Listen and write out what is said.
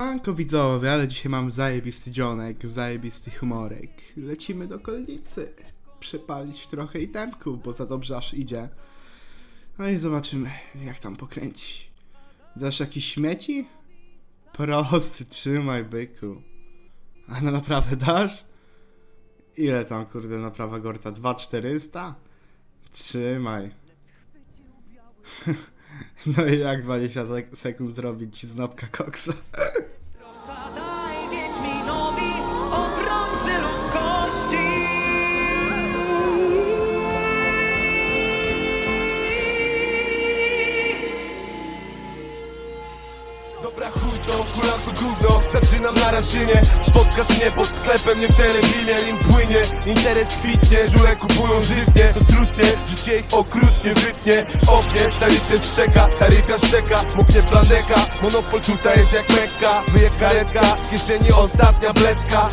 Anko widzowie, ale dzisiaj mam zajebisty dzionek, zajebisty humorek. Lecimy do kolnicy. Przepalić trochę itemków, bo za dobrze aż idzie. No i zobaczymy, jak tam pokręci. Dasz jakieś śmieci? Prosty, trzymaj byku. A na naprawę dasz? Ile tam kurde naprawa Gorta? 2400? Trzymaj. No i jak 20 sek- sekund zrobić ci znopka koksa? Dobra chuj to, kulam to gówno. Zaczynam na raszynie. Spotkasz mnie pod sklepem, nie w telebilie Nim płynie, interes kwitnie Żule kupują żywnie, to trudnie Życie ich okrutnie wytnie. Ognie, stary też szczeka. Taryfia szczeka, moknie planeka. Monopol tutaj jest jak mekka. Wyje karetka, w kieszeni ostatnia bledka